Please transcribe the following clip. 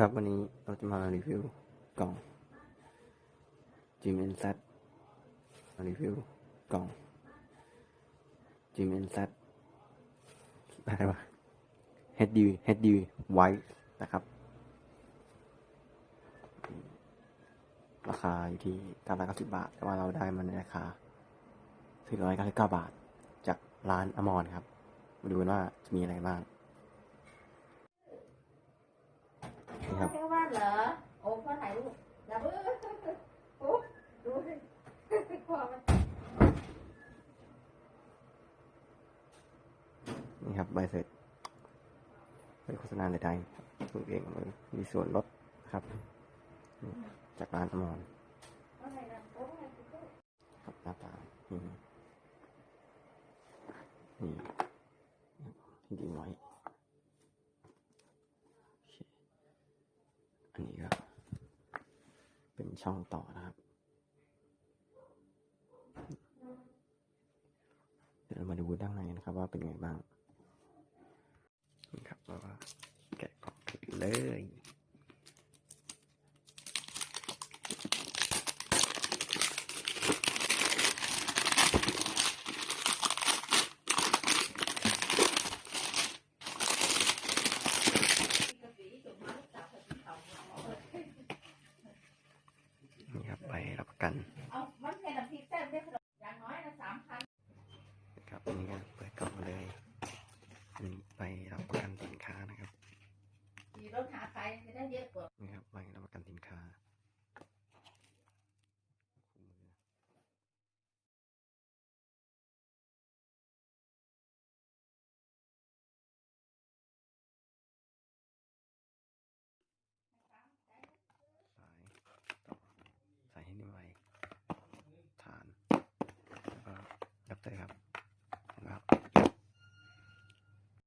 ครับวันนี้เราจะมารีวิวกล่อง g m n z มารีวิวกล่อง g m n z อะไรวะ HD HD White นะครับ ราคาอยู่ที่990 บาท แต่ว่าเราได้มันในราคา499 บาท จากร้านอมรครับ มาดูกันว่าจะมีอะไรบ้าง นี่ครับ แค่วาดเหรอ โอ้พ่อถ่ายรูปอย่าเพิ่งโอ้ดูสิพ่อมัน นี่ครับใบเสร็จใบโฆษณาใดๆตัวเองเมีส่วนลดครับ จากร้านอมรพ่อถ่ายนะโอ้พ่อถ่ายรูปครับหน้าตานี่นี่จริงๆน้อยโอเคอันนี้ก็เป็นช่องต่อนะครับเดี๋ยวเรามาดูด้านในนะครับว่าเป็นไงบ้าง ก็แกะกล่องกันเลยนี่ครับใบรับประกันเอามันแค่น้ำพริกแซ่บได้ขนมอย่างน้อยนะครับนี่ก็เปิดกล่องเลยอันนี้ใบรับประกัน